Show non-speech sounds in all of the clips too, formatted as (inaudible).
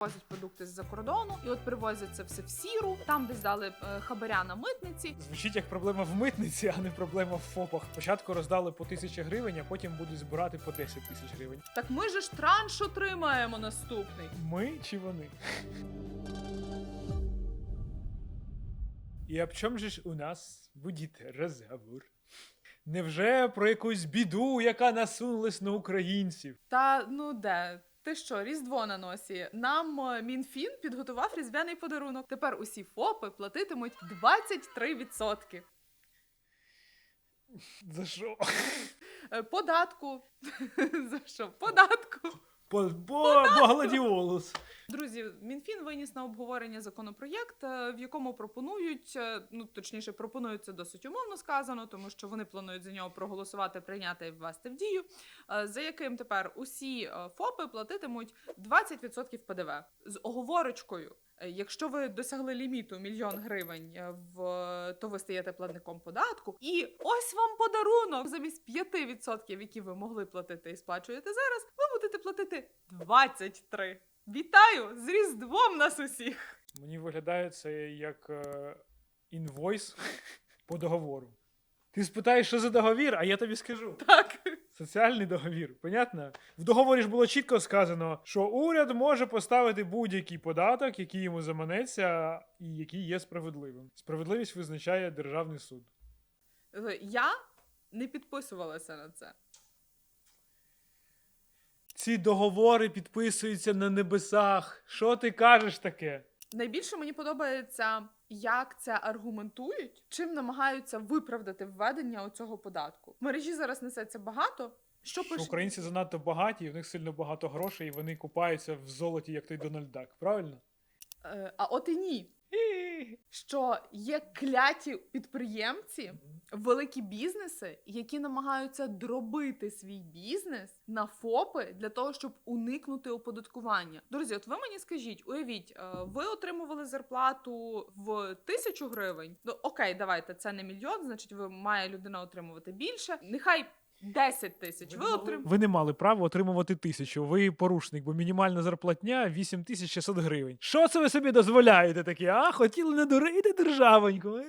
Возять продукти з-за кордону, і от привозять це все в сіру. Там десь дали е, хабаря на митниці. Звучить як проблема в митниці, а не проблема в ФОПах. Спочатку роздали по тисячі гривень, а потім будуть збирати по 10 тисяч гривень. Так ми же ж транш отримаємо наступний. Ми чи вони? І об чому же ж у нас буде розговор? Невже про якусь біду, яка насунулась на українців? Та ну де? Ти що, Різдво на носі? Нам е, Мінфін підготував різдвяний подарунок. Тепер усі ФОПи платитимуть 23% За що? Е, податку. (laughs) За що? Податку. По, по, по гладіолус. Друзі, Мінфін виніс на обговорення законопроєкт, е, в якому пропонують, е, ну точніше, пропонується досить умовно сказано, тому що вони планують за нього проголосувати, прийняти і ввести в дію. е, За яким тепер усі ФОПи платитимуть 20% ПДВ з оговорочкою. Е, Якщо ви досягли ліміту мільйон гривень е, в то ви стаєте платником податку. І ось вам подарунок замість 5%, які ви могли платити і сплачуєте зараз, ви будете платити 23. Вітаю з Різдвом нас усіх! Мені виглядає це як е, інвойс по договору. Ти спитаєш, що за договір, а я тобі скажу. Так. Соціальний договір, понятно? В договорі ж було чітко сказано, що уряд може поставити будь-який податок, який йому заманеться, і який є справедливим. Справедливість визначає державний суд. Е, Я не підписувалася на це. Ці договори підписуються на небесах. Що ти кажеш таке? Найбільше мені подобається, як це аргументують, чим намагаються виправдати введення оцього податку. В мережі зараз несеться багато. Що Що пишуть? українці занадто багаті, і в них сильно багато грошей, і вони купаються в золоті, як той Дональд Дак, правильно? Е, А от і ні. Що є кляті підприємці, великі бізнеси, які намагаються дробити свій бізнес на ФОПи для того, щоб уникнути оподаткування. Друзі, от ви мені скажіть, уявіть, е, ви отримували зарплату в тисячу гривень. Ну окей, давайте це не мільйон, значить, ви має людина отримувати більше. Нехай 10 тисяч. Ви отримуєте. Ви не мали права отримувати тисячу. Ви порушник, бо мінімальна зарплатня 8600 гривень. Що це ви собі дозволяєте таке? А хотіли надурити державоньку?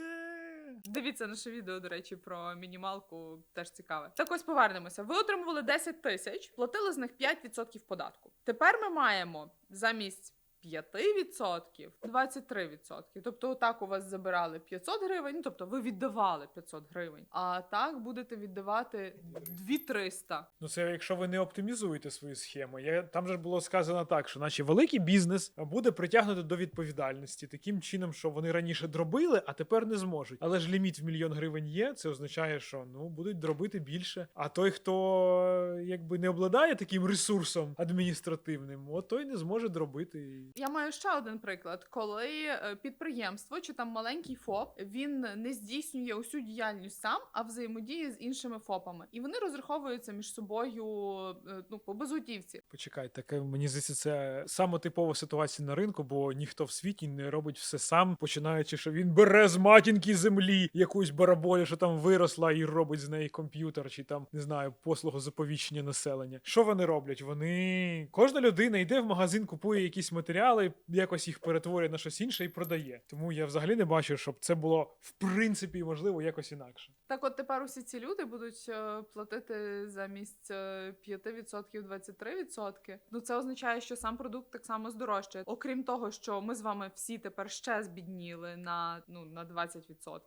Дивіться наше відео, до речі, про мінімалку теж цікаве. Так ось повернемося. Ви отримували 10 тисяч, платили з них 5% податку. Тепер ми маємо замість 5% 23%. Тобто, отак у вас забирали 500 гривень, ну тобто ви віддавали 500 гривень. А так будете віддавати 2300. Ну це якщо ви не оптимізуєте свою схему. Я, там же було сказано так, що наче великий бізнес буде притягнути до відповідальності таким чином, що вони раніше дробили, а тепер не зможуть. Але ж ліміт в мільйон гривень є. Це означає, що ну будуть дробити більше. А той, хто якби не обладає таким ресурсом адміністративним, от той не зможе дробити. Я маю ще один приклад, коли е, підприємство чи там маленький ФОП він не здійснює усю діяльність сам, а взаємодіє з іншими ФОПами, і вони розраховуються між собою е, ну по безготівці. Почекай, таке мені здається, це саме типова ситуація на ринку, бо ніхто в світі не робить все сам, починаючи, що він бере з матінки землі якусь бараболю, що там виросла, і робить з неї комп'ютер, чи там не знаю, послугу заповіщення населення. Що вони роблять? Вони кожна людина йде в магазин, купує якісь матеріали, якось їх перетворює на щось інше і продає. Тому я взагалі не бачу, щоб це було в принципі можливо якось інакше. Так, от тепер усі ці люди будуть е, платити замість е, 5% 23%. Ну це означає, що сам продукт так само здорожчає. Окрім того, що ми з вами всі тепер ще збідніли на ну на 20%,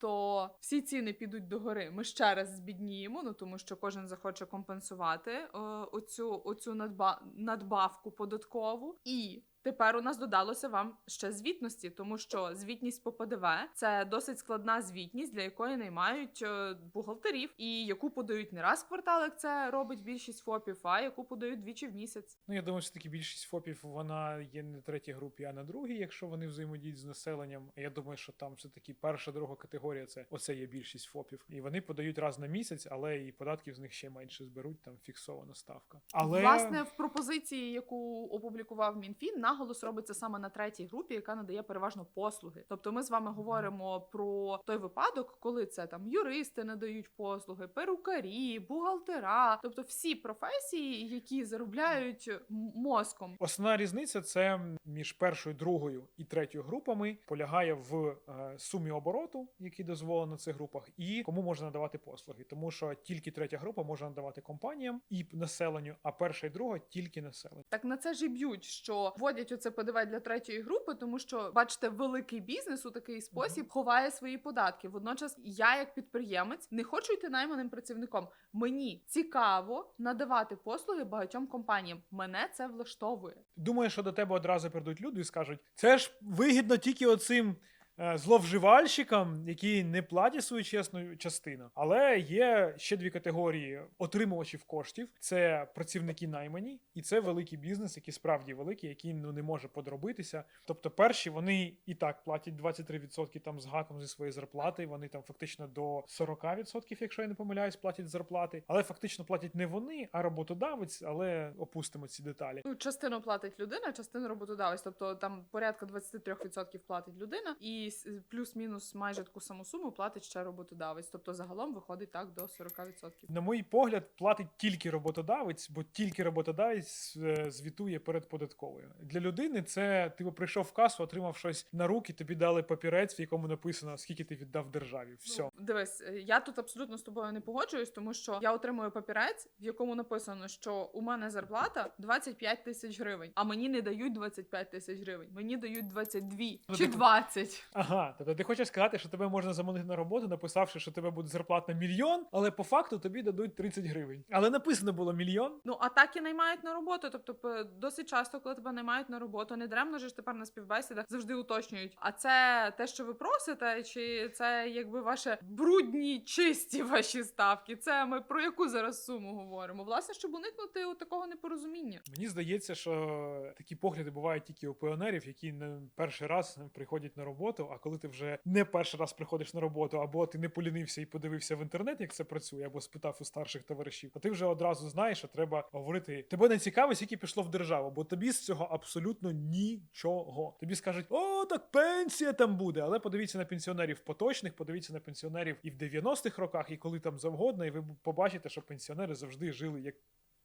то всі ціни підуть догори. Ми ще раз збідніємо, ну тому що кожен захоче компенсувати е, оцю, оцю надба, надбавку податкову і. Тепер у нас додалося вам ще звітності, тому що звітність по ПДВ це досить складна звітність, для якої наймають е, бухгалтерів, і яку подають не раз в квартал, як це робить більшість ФОПів, а яку подають двічі в місяць. Ну, я думаю, що таки більшість ФОПів вона є не на третій групі, а на другій, якщо вони взаємодіють з населенням. Я думаю, що там все таки перша, друга категорія це оце є більшість ФОПів. І вони подають раз на місяць, але і податків з них ще менше зберуть, там фіксована ставка. Але Власне, в пропозиції, яку опублікував Мінфін, наголос робиться саме на третій групі, яка надає переважно послуги. Тобто, ми з вами говоримо про той випадок, коли це там юристи надають послуги, перукарі, бухгалтера, тобто всі професії, які заробляють мозком. Основна різниця це між першою, другою і третьою групами полягає в е, сумі обороту, який дозволено цих групах, і кому можна надавати послуги. Тому що тільки третя група може надавати компаніям і населенню, а перша і друга тільки населенню. Так на це ж і б'ють, що вводять оце ПДВ для третьої групи, тому що бачите, великий бізнес у такий спосіб ховає свої податки. Водночас, я, як підприємець, не хочу йти найманим працівником. Мені цікаво надавати послуги багатьом компаніям. Мене це влаштовує. Думаю, що до тебе одразу прийдуть люди і скажуть: це ж вигідно тільки оцим. Е, Зловживальщикам, які не платять свою чесну частину, але є ще дві категорії отримувачів коштів: це працівники наймані, і це великий бізнес, який справді великий, який ну не може подробитися. Тобто, перші вони і так платять 23% там з гаком зі своєї зарплати. Вони там фактично до 40%, якщо я не помиляюсь, платять зарплати, але фактично платять не вони, а роботодавець. Але опустимо ці деталі. Ну, частину платить людина, частину роботодавець. Тобто там порядка 23% платить людина, і с- плюс-мінус майже таку саму суму платить ще роботодавець. Тобто загалом виходить так до 40%. На мій погляд, платить тільки роботодавець, бо тільки роботодавець е, звітує перед податковою. Для людини це ти прийшов в касу, отримав щось на руки, тобі дали папірець, в якому написано, скільки ти віддав державі. Все. Ну, дивись, е, я тут абсолютно з тобою не погоджуюсь, тому що я отримую папірець, в якому написано, що у мене зарплата 25 тисяч гривень, а мені не дають 25 тисяч гривень, мені дають 22 Ну, чи ти- 20. Ага, тобто ти хочеш сказати, що тебе можна заманити на роботу, написавши, що тебе буде зарплата мільйон, але по факту тобі дадуть 30 гривень. Але написано було мільйон. Ну а так і наймають на роботу. Тобто, досить часто, коли тебе наймають на роботу, не даремно ж тепер на співбесідах завжди уточнюють. А це те, що ви просите, чи це якби ваше брудні, чисті ваші ставки? Це ми про яку зараз суму говоримо? Власне, щоб уникнути у такого непорозуміння. Мені здається, що такі погляди бувають тільки у піонерів, які не перший раз приходять на роботу. А коли ти вже не перший раз приходиш на роботу, або ти не полінився і подивився в інтернет, як це працює, або спитав у старших товаришів, то ти вже одразу знаєш, що треба говорити. Тебе не цікаво, скільки пішло в державу, бо тобі з цього абсолютно нічого. Тобі скажуть, о, так пенсія там буде. Але подивіться на пенсіонерів поточних, подивіться на пенсіонерів і в 90-х роках, і коли там завгодно, і ви побачите, що пенсіонери завжди жили як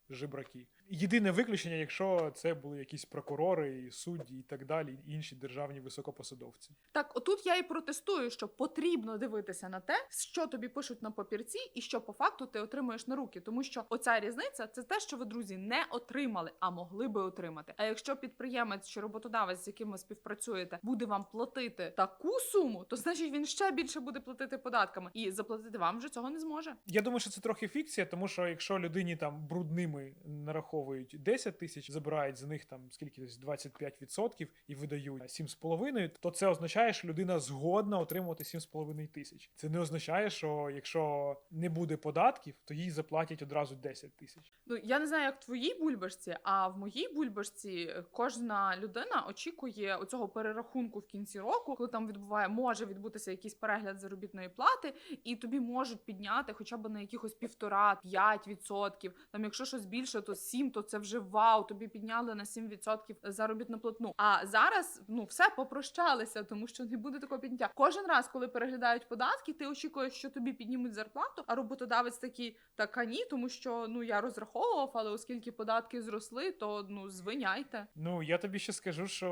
жебраки. Єдине виключення, якщо це були якісь прокурори, і судді і так далі, і інші державні високопосадовці. Так, отут я і протестую, що потрібно дивитися на те, що тобі пишуть на папірці, і що по факту ти отримуєш на руки. Тому що оця різниця це те, що ви, друзі, не отримали, а могли би отримати. А якщо підприємець чи роботодавець, з яким ви співпрацюєте, буде вам платити таку суму, то значить він ще більше буде платити податками, і заплатити вам вже цього не зможе. Я думаю, що це трохи фікція, тому що якщо людині там брудними нараховують 10 тисяч, забирають з них там скільки десь 25% і видають 7,5, то це означає, що людина згодна отримувати 7,5 тисяч. Це не означає, що якщо не буде податків, то їй заплатять одразу 10 тисяч. Ну я не знаю, як в твоїй бульбашці, а в моїй бульбашці кожна людина очікує оцього перерахунку в кінці року, коли там відбуває, може відбутися якийсь перегляд заробітної плати, і тобі можуть підняти хоча б на якихось півтора-п'ять відсотків. Там, якщо щось більше, то сім, то це вже вау. Тобі підняли на 7% заробітну платну. А зараз ну все попрощалися, тому що не буде такого підняття. Кожен раз, коли переглядають податки, ти очікуєш, що тобі піднімуть зарплату, а роботодавець такий, так а ні, тому що ну я розраховував, але оскільки податки зросли, то ну звиняйте. Ну я тобі ще скажу, що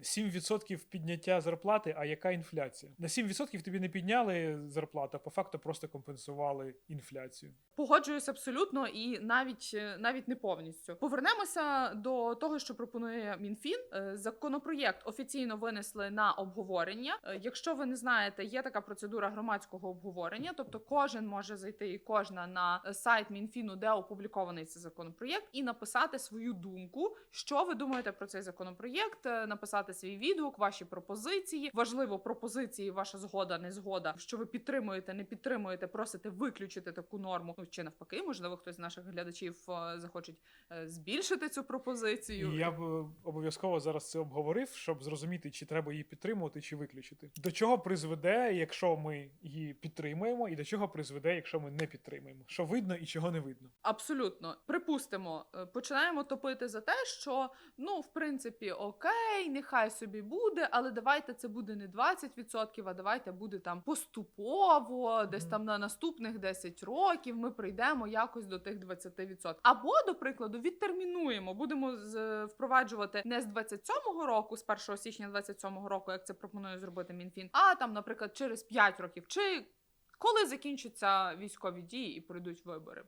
7% підняття зарплати, а яка інфляція? На 7% тобі не підняли зарплату, а по факту просто компенсували інфляцію. Погоджуюсь абсолютно і навіть е, навіть не повністю. Повернемося до того, що пропонує Мінфін. Е, Законопроєкт офіційно винесли на обговорення. Е, Якщо ви не знаєте, є така процедура громадського обговорення, тобто кожен може зайти і кожна на сайт Мінфіну, де опублікований цей законопроєкт, і написати свою думку, що ви думаєте про цей законопроєкт, е, написати свій відгук, ваші пропозиції. Важливо пропозиції, ваша згода, не згода, що ви підтримуєте, не підтримуєте, просите виключити таку норму. Ну чи навпаки, можливо, хтось з наших глядачів захочуть е, збільшити цю пропозицію. І я б е, обов'язково зараз це обговорив, щоб зрозуміти, чи треба її підтримувати, чи виключити. До чого призведе, якщо ми її підтримуємо, і до чого призведе, якщо ми не підтримуємо. Що видно і чого не видно. Абсолютно, припустимо, е, починаємо топити за те, що ну, в принципі, окей, нехай собі буде, але давайте це буде не 20%, а давайте буде там поступово, десь Мгм. там на наступних 10 років ми прийдемо якось до тих 20%. Або, до прикладу, відтермінуємо, будемо з, впроваджувати не з 27-го року, з 1 січня 27-го року, як це пропонує зробити Мінфін, а там, наприклад, через 5 років, чи коли закінчаться військові дії і пройдуть вибори.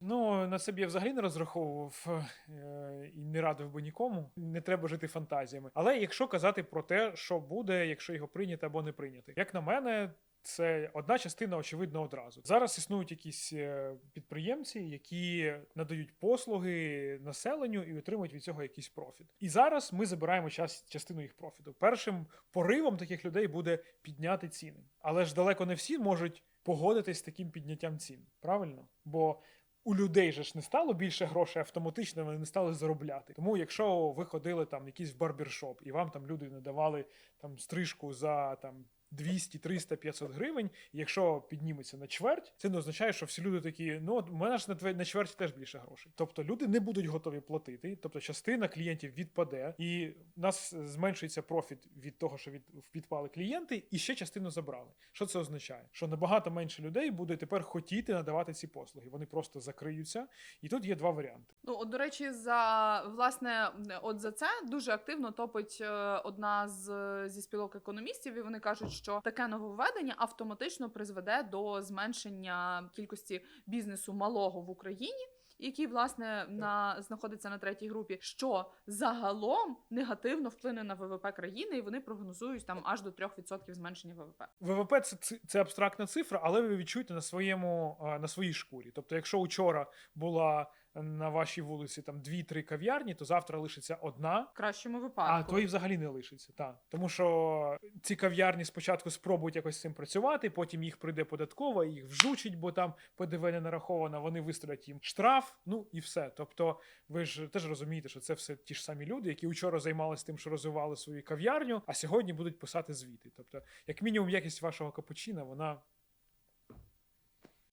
Ну, на це б я взагалі не розраховував е, і не радив би нікому. Не треба жити фантазіями. Але якщо казати про те, що буде, якщо його прийняти або не прийняти, як на мене. Це одна частина, очевидно, одразу. Зараз існують якісь е, підприємці, які надають послуги населенню і отримують від цього якийсь профіт. І зараз ми забираємо час, частину їх профіту. Першим поривом таких людей буде підняти ціни. Але ж далеко не всі можуть погодитись з таким підняттям цін. Правильно? Бо у людей же ж не стало більше грошей автоматично, вони не стали заробляти. Тому, якщо ви ходили там якийсь барбершоп, і вам там люди надавали там стрижку за там. 200, 300, 500 гривень. Якщо підніметься на чверть, це не означає, що всі люди такі, ну от у мене ж на чверті теж більше грошей. Тобто люди не будуть готові платити, тобто частина клієнтів відпаде, і у нас зменшується профіт від того, що від, відпали клієнти, і ще частину забрали. Що це означає? Що набагато менше людей буде тепер хотіти надавати ці послуги. Вони просто закриються. І тут є два варіанти. Ну, от, до речі, за власне, от за це дуже активно топить е, одна з зі спілок економістів, і вони кажуть, що таке нововведення автоматично призведе до зменшення кількості бізнесу малого в Україні. Який власне на знаходиться на третій групі, що загалом негативно вплине на ВВП країни, і вони прогнозують там аж до 3% зменшення ВВП. ВВП це, це абстрактна цифра, але ви відчуєте на своєму на своїй шкурі. Тобто, якщо учора була на вашій вулиці там дві-три кав'ярні, то завтра лишиться одна. В кращому А випадку. то і взагалі не лишиться. Так. Тому що ці кав'ярні спочатку спробують якось з цим працювати, потім їх прийде податкова, їх вжучить, бо там ПДВ не нараховано, вони виставлять їм штраф, ну і все. Тобто, ви ж теж розумієте, що це все ті ж самі люди, які вчора займалися тим, що розвивали свою кав'ярню, а сьогодні будуть писати звіти. Тобто, як мінімум, якість вашого капучино, вона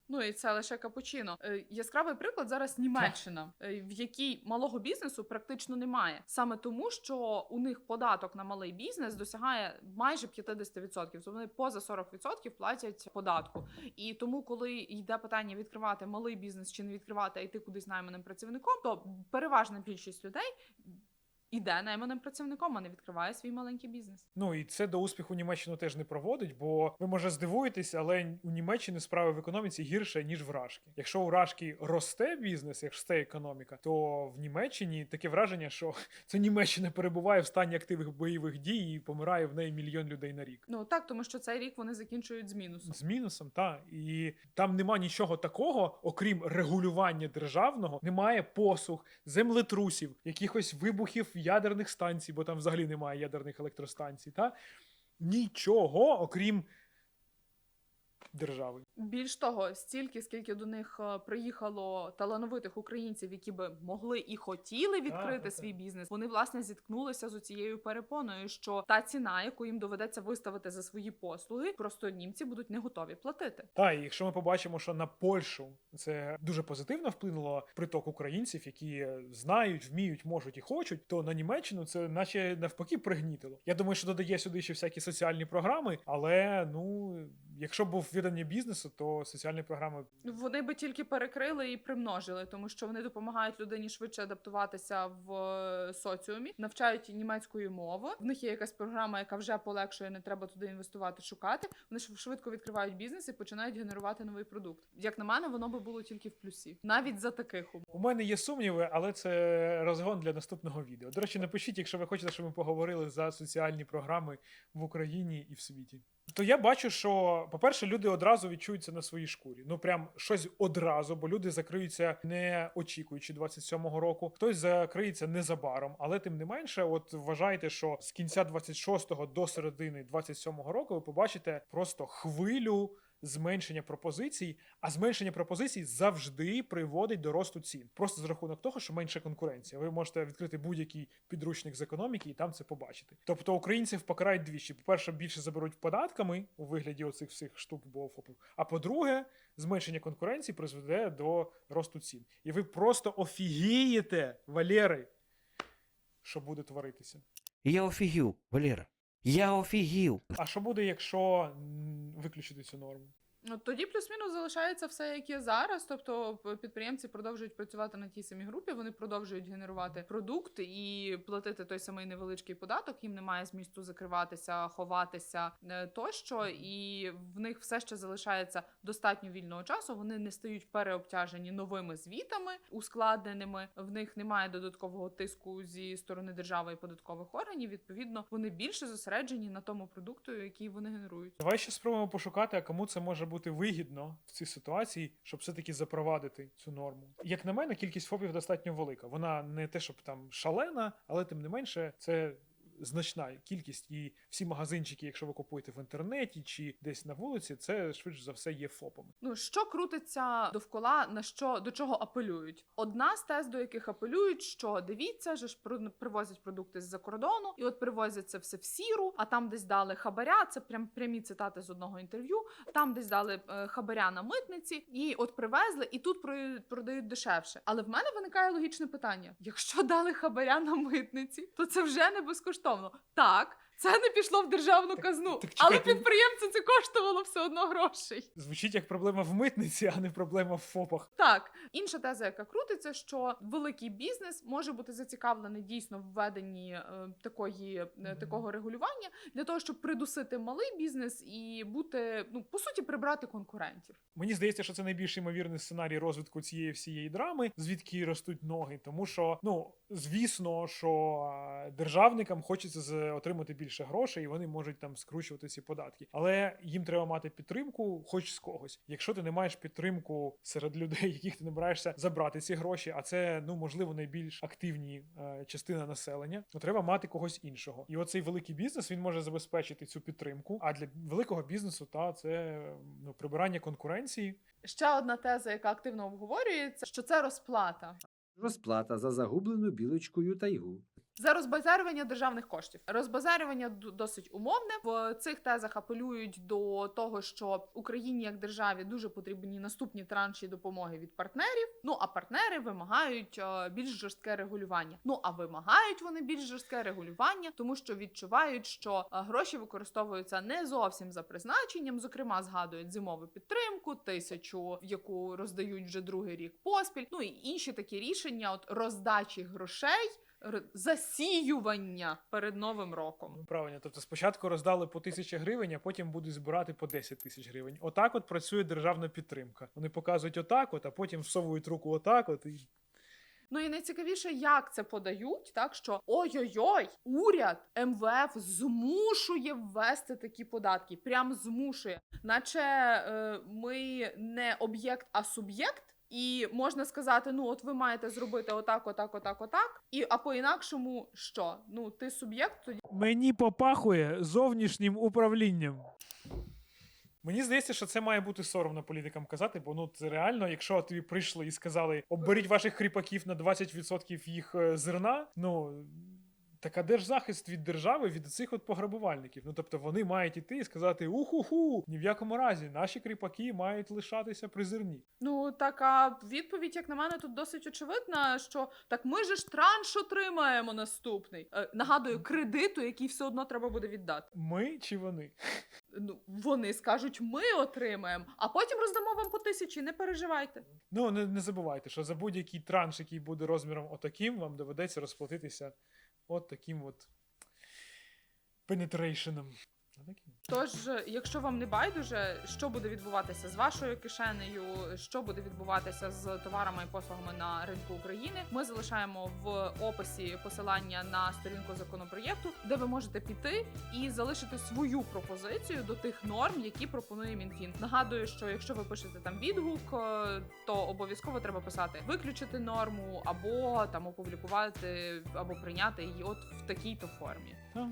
Ну і це лише капучино. Е, Яскравий приклад зараз Німеччина, е, в якій малого бізнесу практично немає. Саме тому, що у них податок на малий бізнес досягає майже 50%. Тобто вони поза 40% платять податку. І тому, коли йде питання відкривати малий бізнес чи не відкривати, а йти кудись найманим працівником, то переважна більшість людей іде найманим працівником, а не відкриває свій маленький бізнес. Ну і це до успіху Німеччину теж не проводить, бо ви може здивуєтесь, але у Німеччини справи в економіці гірше ніж в Рашки. Якщо у Рашки росте бізнес, як росте економіка, то в Німеччині таке враження, що (laughs) це Німеччина перебуває в стані активних бойових дій і помирає в неї мільйон людей на рік. Ну так, тому що цей рік вони закінчують з мінусом. З мінусом, та і там нема нічого такого, окрім регулювання державного, немає посух, землетрусів, якихось вибухів ядерних станцій, бо там взагалі немає ядерних електростанцій. Та нічого, окрім держави. Більш того, стільки, скільки до них е, приїхало талановитих українців, які би могли і хотіли відкрити свій так. бізнес, вони власне зіткнулися з цією перепоною, що та ціна, яку їм доведеться виставити за свої послуги, просто німці будуть не готові платити. Та і якщо ми побачимо, що на Польщу це дуже позитивно вплинуло приток українців, які знають, вміють, можуть і хочуть, то на Німеччину це наче навпаки пригнітило. Я думаю, що додає сюди ще всякі соціальні програми, але ну якщо був віддання бізнесу, то соціальні програми Вони би тільки перекрили і примножили, тому що вони допомагають людині швидше адаптуватися в е, соціумі, навчають німецької мови. В них є якась програма, яка вже полегшує, не треба туди інвестувати, шукати. Вони швидко відкривають бізнес і починають генерувати новий продукт. Як на мене, воно би було тільки в плюсі, навіть за таких умов. У мене є сумніви, але це розгон для наступного відео. До речі, напишіть, якщо ви хочете, щоб ми поговорили за соціальні програми в Україні і в світі. То я бачу, що, по-перше, люди одразу відчуються на своїй шкурі. Ну прям щось одразу, бо люди закриються не очікуючи 27-го року. Хтось закриється незабаром, але тим не менше, от вважайте, що з кінця 26-го до середини 27-го року ви побачите просто хвилю зменшення пропозицій, а зменшення пропозицій завжди приводить до росту цін. Просто з рахунок того, що менше конкуренція. Ви можете відкрити будь-який підручник з економіки і там це побачити. Тобто українців покарають двічі. По-перше, більше заберуть податками у вигляді оцих всіх штук ФОПів. А по-друге, зменшення конкуренції призведе до росту цін. І ви просто офігієте, Валери, що буде творитися. Я офігів, Валера. Я офігів. А що буде, якщо виключити цю норму? Ну, тоді плюс-мінус залишається все, як є зараз. Тобто підприємці продовжують працювати на тій самій групі, вони продовжують генерувати продукт і платити той самий невеличкий податок. Їм немає змісту закриватися, ховатися е, тощо, і в них все ще залишається достатньо вільного часу. Вони не стають переобтяжені новими звітами ускладненими. В них немає додаткового тиску зі сторони держави і податкових органів. Відповідно, вони більше зосереджені на тому продукту, який вони генерують. Давай ще спробуємо пошукати, а кому це може бути вигідно в цій ситуації, щоб все-таки запровадити цю норму. Як на мене, кількість ФОПів достатньо велика. Вона не те, щоб там шалена, але тим не менше, це. Значна кількість, і всі магазинчики, якщо ви купуєте в інтернеті чи десь на вулиці, це швидше за все є ФОПами. Ну що крутиться довкола, на що до чого апелюють? Одна з тез, до яких апелюють, що дивіться, же ж привозять продукти з-за кордону, і от привозять це все в сіру, а там десь дали хабаря. Це прям прямі цитати з одного інтерв'ю. Там десь дали е, хабаря на митниці, і от привезли, і тут про- продають дешевше. Але в мене виникає логічне питання: якщо дали хабаря на митниці, то це вже не безкоштовно. Так. Це не пішло в державну Так- казну, так але чекайте. підприємцю це коштувало все одно грошей. Звучить як проблема в митниці, а не проблема в ФОПах. Так, інша теза, яка крутиться, що великий бізнес може бути зацікавлений дійсно в введенні е, такої е, Мгм. такого регулювання для того, щоб придусити малий бізнес і бути ну по суті прибрати конкурентів. Мені здається, що це найбільш ймовірний сценарій розвитку цієї всієї драми, звідки ростуть ноги. Тому що, ну звісно, що державникам хочеться отримати більше грошей, і вони можуть там скручувати ці податки. Але їм треба мати підтримку, хоч з когось. Якщо ти не маєш підтримку серед людей, (laughs) яких ти набираєшся забрати ці гроші, а це ну можливо найбільш активні е, частина населення, то треба мати когось іншого. І оцей великий бізнес він може забезпечити цю підтримку. А для великого бізнесу та це ну прибирання конкуренції. Ще одна теза, яка активно обговорюється, що це розплата. Розплата за загублену білочкою тайгу. За розбазарювання державних коштів. Розбазарювання досить умовне. В цих тезах апелюють до того, що Україні як державі дуже потрібні наступні транші допомоги від партнерів. Ну а партнери вимагають е, більш жорстке регулювання. Ну а вимагають вони більш жорстке регулювання, тому що відчувають, що е, гроші використовуються не зовсім за призначенням. Зокрема, згадують зимову підтримку, тисячу, яку роздають вже другий рік поспіль. Ну і інші такі рішення, от роздачі грошей засіювання перед новим роком. Ну правильно, тобто спочатку роздали по тисячі гривень, а потім будуть збирати по 10 тисяч гривень. Отак от працює державна підтримка. Вони показують отак, от, а потім всовують руку отак, от і Ну і найцікавіше, як це подають, так що ой-ой-ой, уряд МВФ змушує ввести такі податки, прям змушує, наче е, ми не об'єкт, а суб'єкт. І можна сказати, ну от ви маєте зробити отак, отак, отак, отак. І а по-інакшому що? Ну ти суб'єкт, тоді мені попахує зовнішнім управлінням. Мені здається, що це має бути соромно політикам казати, бо ну це реально, якщо тобі прийшли і сказали, оберіть ваших кріпаків на 20% їх е, зерна, ну. Так а де ж захист від держави від цих от пограбувальників? Ну тобто вони мають іти і сказати: уху-ху, ні в якому разі наші кріпаки мають лишатися при зерні. Ну така відповідь, як на мене, тут досить очевидна, що так ми же ж транш отримаємо наступний. Е, нагадую, кредиту, який все одно треба буде віддати. Ми чи вони? Ну вони скажуть, ми отримаємо, а потім роздамо вам по тисячі. Не переживайте. Ну не, не забувайте, що за будь-який транш, який буде розміром отаким, вам доведеться розплатитися от таким от пенетрейшеном. Тож, якщо вам не байдуже, що буде відбуватися з вашою кишенею, що буде відбуватися з товарами і послугами на ринку України, ми залишаємо в описі посилання на сторінку законопроєкту, де ви можете піти і залишити свою пропозицію до тих норм, які пропонує Мінфін. Нагадую, що якщо ви пишете там відгук, е, то обов'язково треба писати виключити норму або там опублікувати, або прийняти її от в такій-то формі. Та,